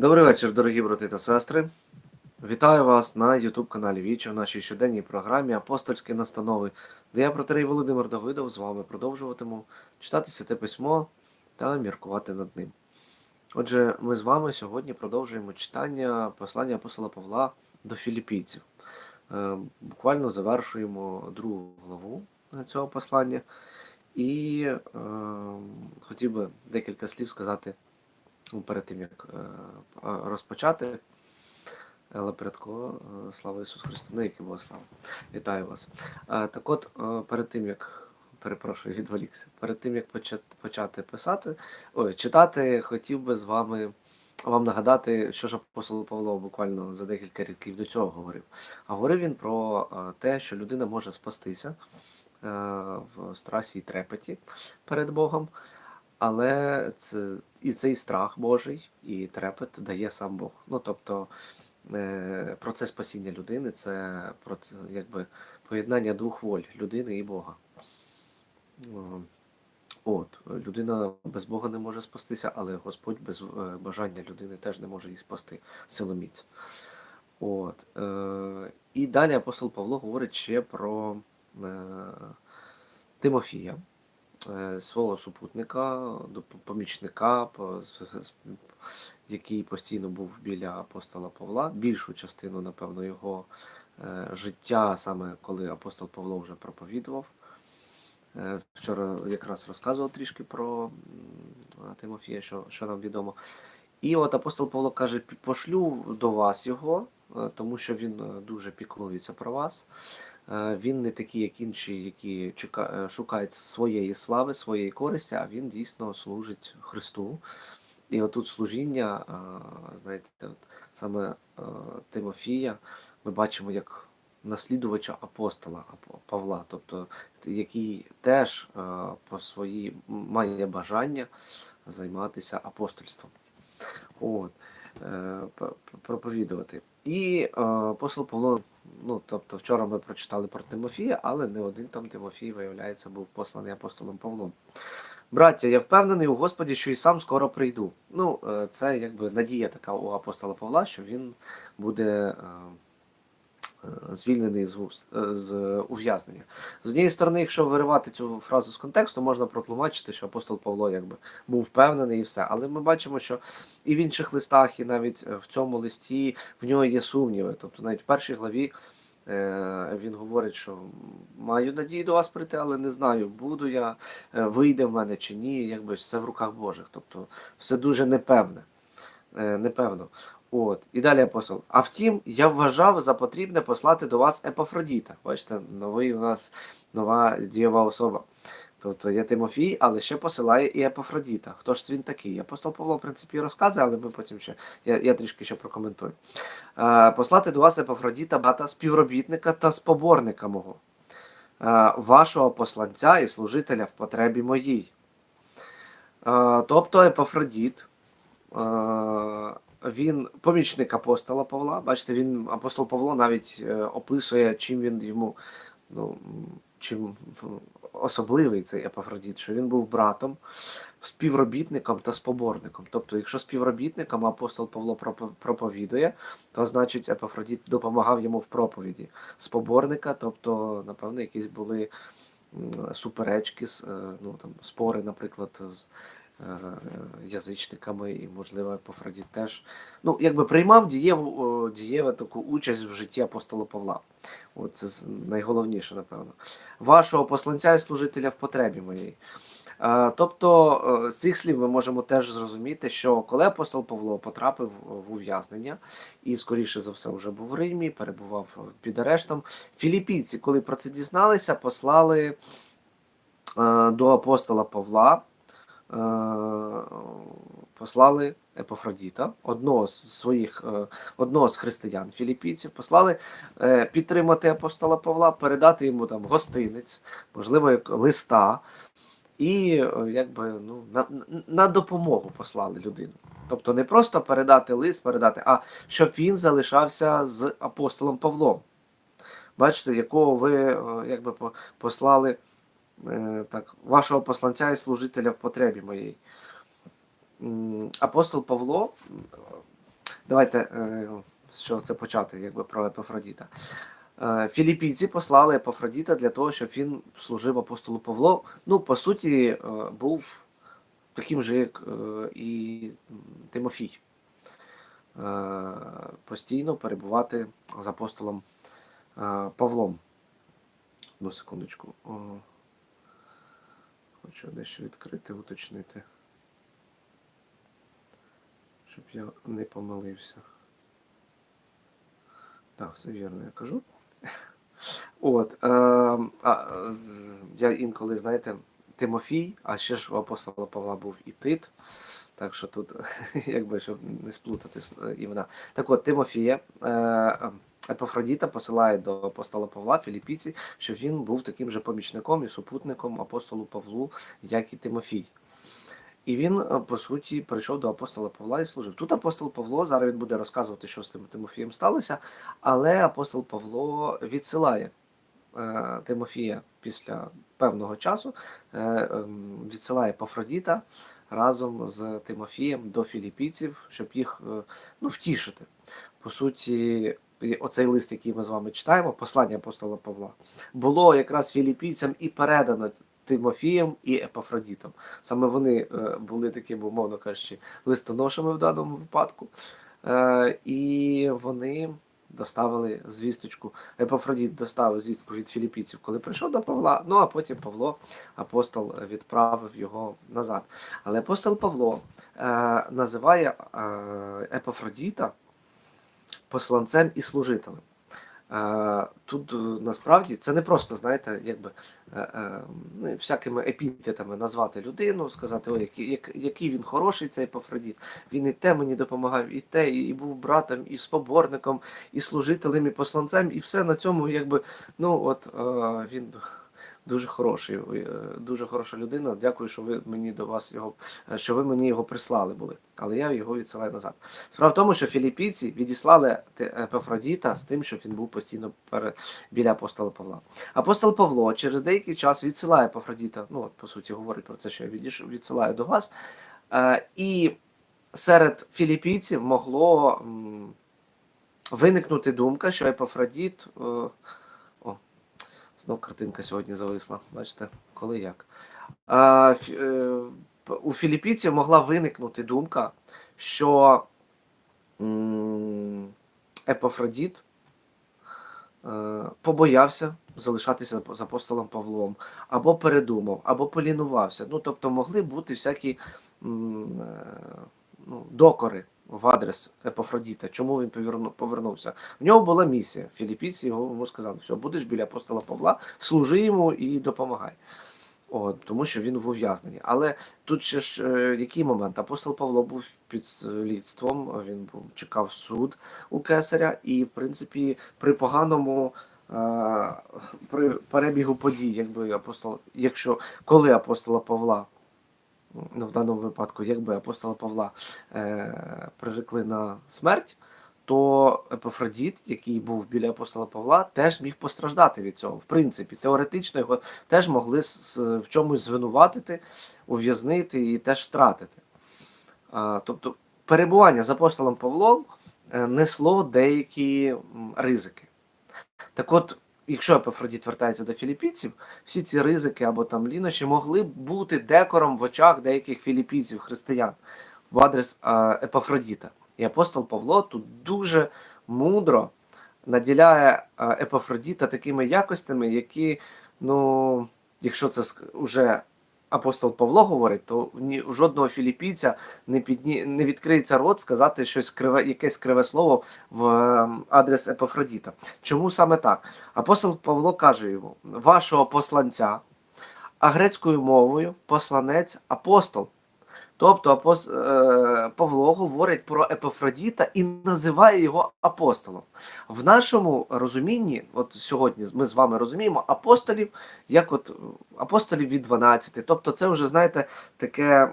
Добрий вечір, дорогі брати та сестри. Вітаю вас на YouTube каналі Вічі в нашій щоденній програмі Апостольські настанови, де я, протерей Володимир Давидов, з вами продовжуватиму читати святе письмо та міркувати над ним. Отже, ми з вами сьогодні продовжуємо читання послання апостола Павла до філіппійців. Е, Буквально завершуємо другу главу цього послання. І е, хотів би декілька слів сказати ну, перед тим, як е, розпочати. Але передко, е, слава Ісусу Христу, на який Бога слава. Вітаю вас. Е, Так от, перед тим, як перепрошую, відволікся, перед тим, як почати, писати, ой, читати, хотів би з вами вам нагадати, що ж апостол Павло буквально за декілька років до цього говорив. А говорив він про те, що людина може спастися в страсі і трепеті перед Богом. Але це і цей страх Божий, і трепет дає сам Бог. Ну тобто е, процес спасіння людини це якби поєднання двох воль людини і Бога. Е, От, людина без Бога не може спастися, але Господь без е, бажання людини теж не може її спасти силоміць. От, і далі апостол Павло говорить ще про Тимофія свого супутника, помічника, який постійно був біля апостола Павла. Більшу частину, напевно, його е, життя, саме коли апостол Павло вже проповідував. Е, Вчора якраз розказував трішки про Тимофія, що, що нам відомо. І от апостол Павло каже: пошлю до вас його, е, тому що він е, дуже піклується про вас. Е, Він не такий, як інші, які е, шукають своєї слави, своєї користі, а він дійсно служить Христу. І отут служіння, е, знаєте, от саме Тимофія, ми бачимо як наслідувача апостола Павла, тобто який теж по своїй має бажання займатися апостольством. От, проповідувати. І апостол Павло, ну тобто вчора ми прочитали про Тимофія, але не один там Тимофій, виявляється, був посланий апостолом Павлом. Браття, я впевнений у Господі, що і сам скоро прийду. Ну, е, це якби надія така у апостола Павла, що він буде. Е, Звільнений з, е, з ув'язнення. З однієї сторони, якщо виривати цю фразу з контексту, можна протлумачити, що апостол Павло якби був впевнений і все. Але ми бачимо, що і в інших листах, і навіть е, в цьому листі в нього є сумніви. Тобто навіть в першій главі він говорить, що маю надію до вас прийти, але не знаю, буду я, вийде в мене чи ні, якби все в руках Божих. Тобто все дуже непевне. Непевно. От. І далі апостол. А втім, я вважав за потрібне послати до вас Епафродіта. Бачите, новий у нас нова дієва особа. Тобто є Тимофій, але ще посилає і Епафродіта. Хто ж він такий? Апостол Павло, в принципі, розказує, але ми потім ще я, я трішки ще прокоментую. Е, послати до вас Епафродіта, брата, співробітника та споборника мого, е, вашого посланця і служителя в потребі моїй. Е, тобто Епафродіт. Е, він помічник апостола Павла. Бачите, він апостол Павло навіть е, описує, чим він йому ну, чим особливий цей Епафродіт, що він був братом, співробітником та споборником. Тобто, якщо співробітником апостол Павло проповідує, то значить Епафродіт допомагав йому в проповіді. Споборника, тобто, напевно, якісь були суперечки, е, ну, там, спори, наприклад, язичниками, і, можливо, Епафродіт теж ну, якби приймав дієву, дієву таку участь в житті апостола Павла. От це найголовніше, напевно. Вашого посланця і служителя в потребі моїй. Е, Тобто е, з цих слів ми можемо теж зрозуміти, що коли апостол Павло потрапив в ув'язнення і, скоріше за все, вже був в Римі, перебував під арештом, філіппійці, коли про це дізналися, послали е, до апостола Павла, е, послали Епофродіта, одного з своїх, е, одного з християн філіппійців, послали е, підтримати апостола Павла, передати йому там гостинець, можливо, як листа, і е, якби ну, на, на допомогу послали людину. Тобто не просто передати лист, передати, а щоб він залишався з апостолом Павлом. Бачите, якого ви е, якби по- послали е, так, вашого посланця і служителя в потребі моїй. Апостол Павло давайте е, що це почати, якби про Епафродіта. Е, Філіппійці послали Епафродіта для того, щоб він служив апостолу Павлу. Ну, по суті, е, був таким же, як е, і Тимофій. Е, Постійно перебувати з апостолом е, Павлом. Одну секундочку. Хочу дещо відкрити, уточнити. Щоб я не помилився. Так, все вірно я кажу. От. Е, а, я інколи, знаєте, Тимофій, а ще ж у апостола Павла був і Тит. Так що тут, якби, щоб не сплутати імена. Так от, Тимофія, е, е, Епафродіта посилає до апостола Павла Філіппійці, щоб він був таким же помічником і супутником апостолу Павлу, як і Тимофій. І він, е, по суті, прийшов до апостола Павла і служив. Тут апостол Павло, зараз він буде розказувати, що з тим Тимофієм сталося, але апостол Павло відсилає е, Тимофія після певного часу, е, ем, відсилає Пафродіта разом з Тимофієм до філіппійців, щоб їх ну, втішити. По суті, оцей лист, який ми з вами читаємо, послання апостола Павла, було якраз філіппійцям і передано Тимофієм і Епафродітом. Саме вони е, були такими, умовно кажучи, листоношами в даному випадку. Е, і вони доставили звісточку. Епафродіт доставив звістку від філіппійців, коли прийшов до Павла. Ну а потім Павло, апостол, відправив його назад. Але апостол Павло е, називає е, Епафродіта посланцем і служителем. Е, Тут е, насправді це не просто, знаєте, якби е, ну, всякими епітетами назвати людину, сказати, ой, який, який він хороший, цей Епафродіт. Він і те мені допомагав, і те, і, був братом, і споборником, і служителем, і посланцем, і все на цьому, якби, ну от він дуже хороший, е, дуже хороша людина. Дякую, що ви мені до вас його, е, що ви мені його прислали були. Але я його відсилаю назад. Справа в тому, що філіппійці відіслали Епафродіта з тим, щоб він був постійно біля апостола Павла. Апостол Павло через деякий час відсилає Епафродіта, ну от по суті говорить про це, що я відсилаю до вас. Е, і серед філіппійців могло виникнути думка, що Епафродіт. Знов картинка сьогодні зависла. Бачите, коли як. Фі- е, у філіппійців могла виникнути думка, що м, Епафродіт е, побоявся залишатися з апостолом Павлом, або передумав, або полінувався. Ну, тобто могли бути всякі е, ну, докори в адрес Епафродіта, чому він повернувся. В нього була місія. Філіппійці його йому сказали, все, будеш біля апостола Павла, служи йому і допомагай. От, тому що він в ув'язненні. Але тут ще ж е, який момент? Апостол Павло був під слідством, він був чекав суд у кесаря, і в принципі при поганому. е, При перебігу подій, якби апостол, якщо коли апостола Павла, ну в даному випадку, якби апостола Павла е, прирекли на смерть, то Епафродіт, який був біля апостола Павла, теж міг постраждати від цього. В принципі, теоретично його теж могли в чомусь звинуватити, ув'язнити і теж стратити. А, тобто перебування з апостолом Павлом е, несло деякі ризики. Так от, якщо Епафродіт вертається до філіппійців, всі ці ризики або там лінощі могли б бути декором в очах деяких філіппійців, християн в адрес Епафродіта. І апостол Павло тут дуже мудро наділяє Епафродіта такими якостями, які, ну, якщо це вже апостол Павло говорить, то ні жодного філіппійця не підні, не відкриється рот сказати щось криве, якесь криве слово в ем, адрес Епафродіта. Чому саме так? Апостол Павло каже йому: вашого посланця, а грецькою мовою посланець апостол. Тобто апос... е, Павло говорить про Епафродіта і називає його апостолом. В нашому розумінні, от сьогодні ми з вами розуміємо апостолів, як от апостолів від 12. Тобто, це вже, знаєте, таке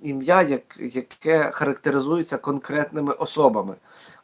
ім'я, як, яке характеризується конкретними особами.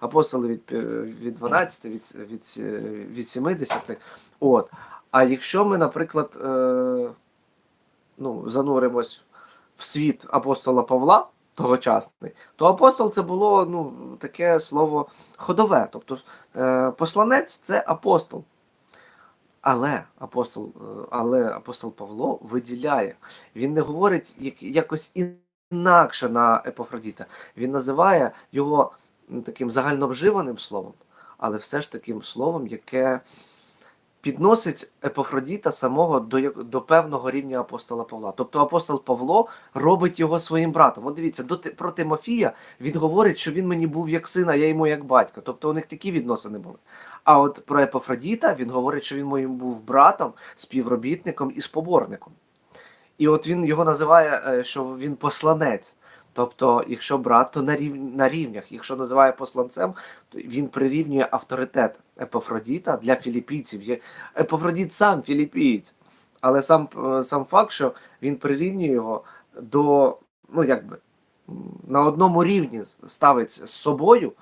Апостоли від, е, від 12, від, від, е, від 70. От. А якщо ми, наприклад, е, ну, зануримось в світ апостола Павла, тогочасний, то апостол це було ну, таке слово ходове. Тобто е, посланець це апостол. Але апостол, е, але апостол Павло виділяє, він не говорить як, якось інакше на Епофродіта. Він називає його таким загальновживаним словом, але все ж таким словом, яке підносить Епофродіта самого до, до певного рівня апостола Павла. Тобто апостол Павло робить його своїм братом. От дивіться, до, про Тимофія він говорить, що він мені був як син, а я йому як батько. Тобто у них такі відносини були. А от про Епофродіта він говорить, що він моїм був братом, співробітником і споборником. І от він його називає, е, що він посланець. Тобто, якщо брат, то на, рів... на рівнях. Якщо називає посланцем, то він прирівнює авторитет Епофродіта для філіпійців. Є... Епофродіт сам філіпієць, але сам, е, сам факт, що він прирівнює його до, ну якби, на одному рівні ставить з собою.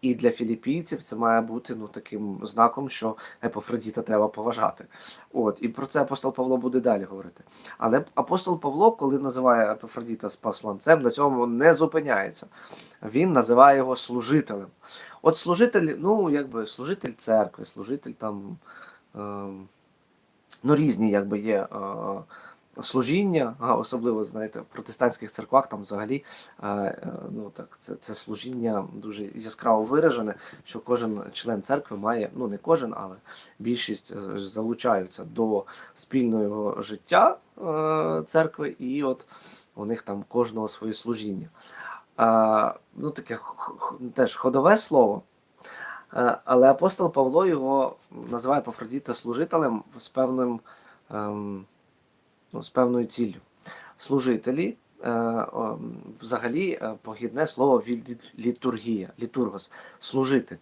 І для філіппійців це має бути ну таким знаком, що Епофродіта треба поважати. От і про це апостол Павло буде далі говорити. Але апостол Павло, коли називає Епофродіта посланцем, на цьому не зупиняється. Він називає його служителем. От служитель, ну якби служитель церкви, служитель там. ем, Ну, різні якби є е, служіння, а особливо знаєте, в протестантських церквах там взагалі е, е, ну так, це, це служіння дуже яскраво виражене, що кожен член церкви має, ну не кожен, але більшість е, залучаються до спільного життя церкви, і от у них там кожного своє служіння. Ну, таке теж ходове слово. Але апостол Павло його називає Пафродіта служителем з певним ем, ну, з певною ціллю. Служителі е, взагалі е, похідне слово від літургія, літургос, служити.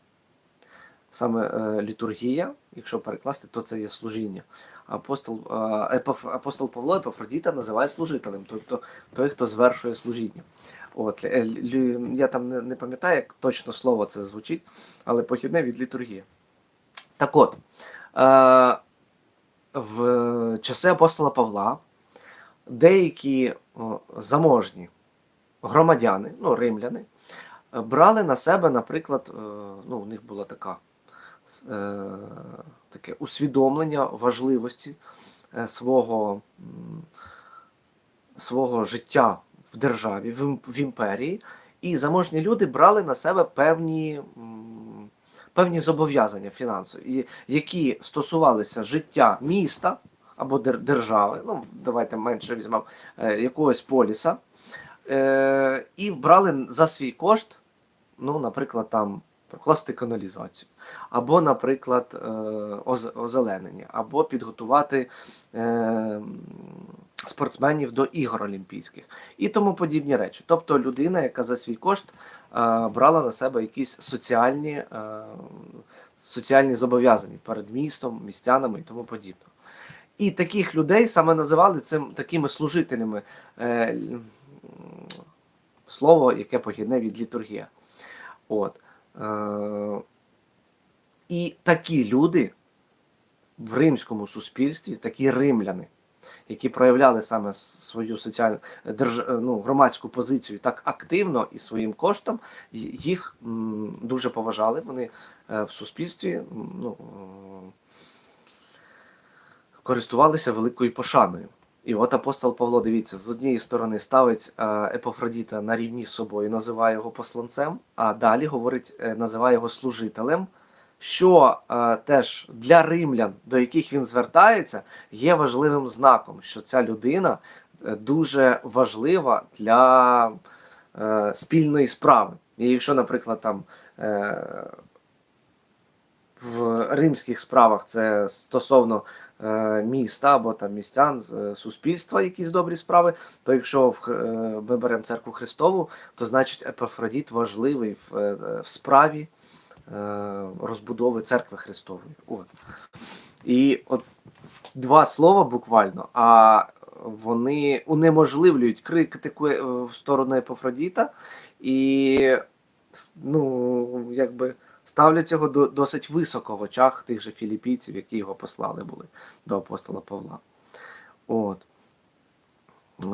Саме е, літургія, якщо перекласти, то це є служіння. Апостол, апостол Павло Епофродіта називає служителем, тобто той, хто звершує служіння. От, я там не, пам'ятаю, як точно слово це звучить, але похідне від літургії. Так от, в часи апостола Павла. Деякі заможні громадяни, ну, римляни, е, брали на себе, наприклад, е, ну, у них була така е, таке усвідомлення важливості е, свого, свого життя в державі, в, імперії, і заможні люди брали на себе певні, певні зобов'язання фінансові, які стосувалися життя міста або держави, ну давайте менше візьмемо е, якогось поліса, е, і брали за свій кошт, ну, наприклад, там прокласти каналізацію, або, наприклад, е, озеленення, або підготувати е, спортсменів до ігор Олімпійських і тому подібні речі. Тобто людина, яка за свій кошт е, брала на себе якісь соціальні, е, соціальні зобов'язання перед містом, містянами і тому подібне. І таких людей саме називали цим такими служителями. Е, слово, яке похідне від літургія. От. Е, і такі люди в римському суспільстві, такі римляни, які проявляли саме свою соціальну держ, е, ну, громадську позицію так активно і своїм коштом, їх дуже поважали. Вони е, в суспільстві ну, е, користувалися великою пошаною. І от апостол Павло, дивіться, з однієї сторони ставить Епофродіта на рівні з собою, називає його посланцем, а далі говорить, називає його служителем, що е, теж для римлян, до яких він звертається, є важливим знаком, що ця людина е, дуже важлива для е, спільної справи. І якщо, наприклад, там е, в римських справах це стосовно е, міста або там містян, е, суспільства, якісь добрі справи, то якщо в, е, ми беремо церкву Христову, то значить Епафродіт важливий в, е, в справі розбудови церкви Христової. От. І от два слова буквально, а вони унеможливлюють критику е, в сторону Епафродіта і ну, якби ставлять його до, досить високо в очах тих же філіппійців, які його послали були до апостола Павла. От. Е,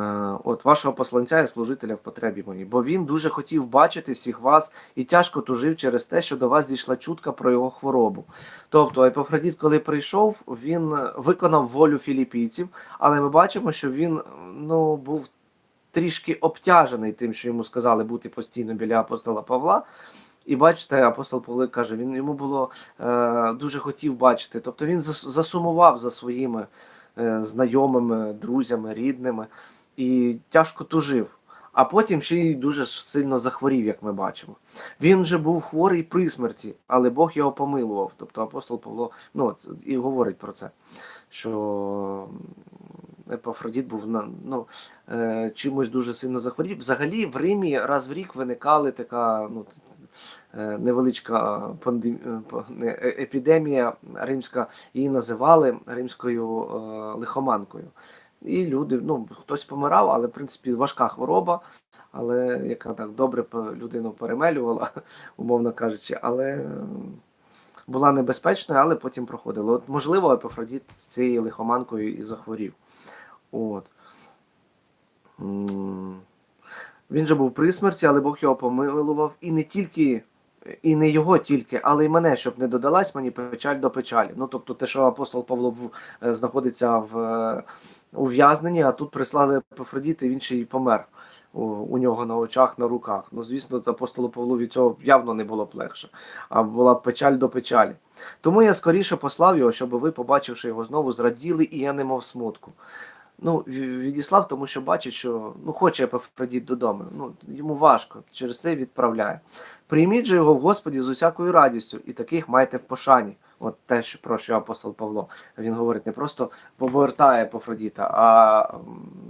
От вашого посланця і служителя в потребі моїй, бо він дуже хотів бачити всіх вас і тяжко тужив через те, що до вас зійшла чутка про його хворобу. Тобто Епофродіт, коли прийшов, він виконав волю філіппійців, але ми бачимо, що він ну, був трішки обтяжений тим, що йому сказали бути постійно біля апостола Павла. І бачите, апостол Павло каже, він йому було е, дуже хотів бачити. Тобто він засумував за своїми знайомими, друзями, рідними і тяжко тужив. А потім ще й дуже сильно захворів, як ми бачимо. Він вже був хворий при смерті, але Бог його помилував. Тобто апостол Павло ну, і говорить про це, що Епафродіт був ну, е, чимось дуже сильно захворів. Взагалі в Римі раз в рік виникали така ну, е, невеличка е, по- не, е, епідемія римська, її називали римською е, лихоманкою. І люди, ну, хтось помирав, але в принципі важка хвороба, але яка так добре людину перемелювала, умовно кажучи, але е, була небезпечною, але потім проходила. От, можливо, Епофродіт з цією лихоманкою і захворів. От. Він же був при смерті, але Бог його помилував. І не тільки, і не його тільки, але й мене, щоб не додалась мені печаль до печалі. Ну, тобто, те, що апостол Павло в, е, знаходиться в е, ув'язненні, а тут прислали Епофродіт, і він ще й помер у, у нього на очах, на руках. Ну, звісно, апостолу Павлу від цього явно не було б легше, а була печаль до печалі. Тому я скоріше послав його, щоб ви, побачивши його знову, зраділи, і я не мав смутку. Ну, відіслав, тому що бачить, що ну, хоче Епафродіт додому. Ну, йому важко, через це відправляє. Прийміть же його в Господі з усякою радістю, і таких майте в пошані. От те, що про що апостол Павло він говорить, не просто повертає Епафродіта, а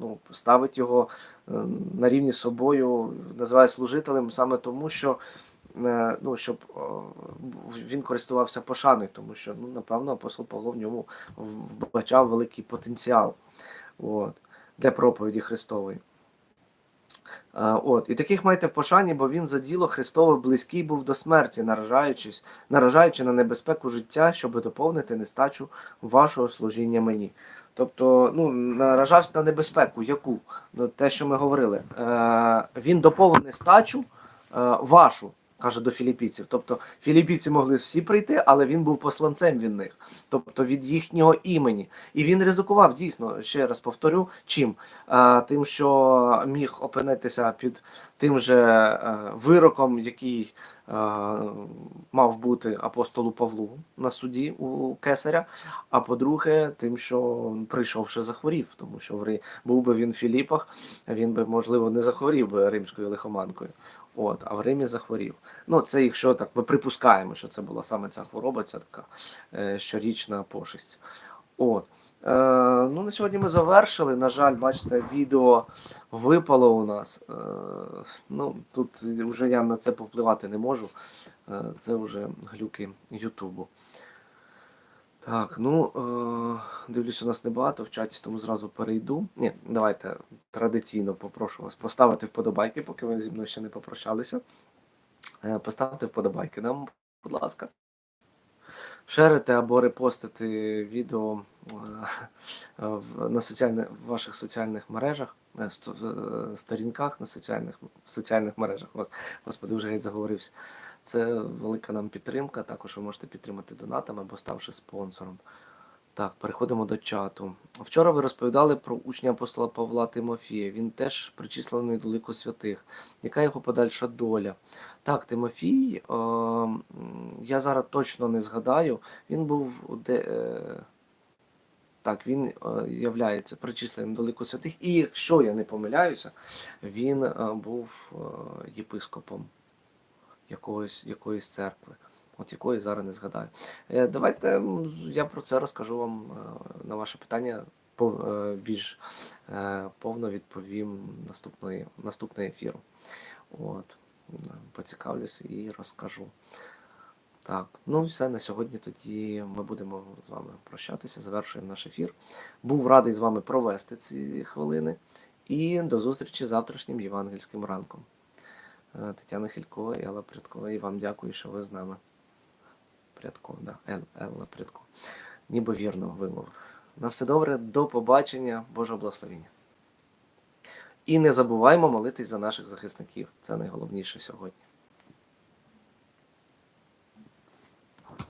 ну, ставить його е, на рівні з собою, називає служителем саме тому, що. е, Ну, щоб е, він користувався пошаною, тому що ну, напевно апостол Павло в ньому вбачав великий потенціал от, для проповіді Христової. От, і таких майте в пошані, бо він за діло Христове близький був до смерті, наражаючись, наражаючи на небезпеку життя, щоб доповнити нестачу вашого служіння мені. Тобто, ну, наражався на небезпеку, яку? Ну, те, що ми говорили. Е, він доповнив нестачу е, вашу, каже до філіппійців. Тобто філіппійці могли всі прийти, але він був посланцем від них, тобто від їхнього імені. І він ризикував дійсно, ще раз повторю, чим? Тим, що міг опинитися під тим же е, вироком, який е, мав бути апостолу Павлу на суді у кесаря. А по-друге, тим, що прийшовши захворів, тому що в був би він в Філіпах, він би, можливо, не захворів би римською лихоманкою. От, а в Римі захворів. Ну, це якщо так, ми припускаємо, що це була саме ця хвороба, ця така е, щорічна пошесть. От. Е, ну, на сьогодні ми завершили. На жаль, бачите, відео випало у нас. Е, ну, тут вже я на це повпливати не можу. Е, це вже глюки Ютубу. Так, ну е, дивлюсь, у нас небагато в чаті, тому зразу перейду. Ні, давайте традиційно попрошу вас поставити вподобайки, поки ви зі мною ще не попрощалися. Е, поставте вподобайки нам, будь ласка. Шерите або репостити відео е, на соціальних ваших соціальних мережах, е, е, сторінках на соціальних, соціальних мережах. Господи, вже геть заговорився. Це велика нам підтримка. Також ви можете підтримати донатами або ставши спонсором. Так, переходимо до чату. Вчора ви розповідали про учня апостола Павла Тимофія. Він теж причислений до лику святих. Яка його подальша доля? Так, Тимофій, е, я зараз точно не згадаю. Він був де. Е, так, він е, причисленим до лику святих. І якщо я не помиляюся, він е, був е, єпископом якоїсь, якоїсь церкви, от якої зараз не згадаю. Е, Давайте я про це розкажу вам е, на ваше питання е, більш повно відповім наступної, наступного ефіру. От, поцікавлюсь і розкажу. Так, ну і все на сьогодні. Тоді ми будемо з вами прощатися, завершуємо наш ефір. Був радий з вами провести ці хвилини. І до зустрічі завтрашнім євангельським ранком. Тетяна Хилько, Елла Прядко. І вам дякую, що ви з нами. Прядко, да, Ел- Елла Прядко. Ніби вірно вимовив. На все добре, до побачення, Божого благословення. І не забуваймо молитись за наших захисників. Це найголовніше сьогодні.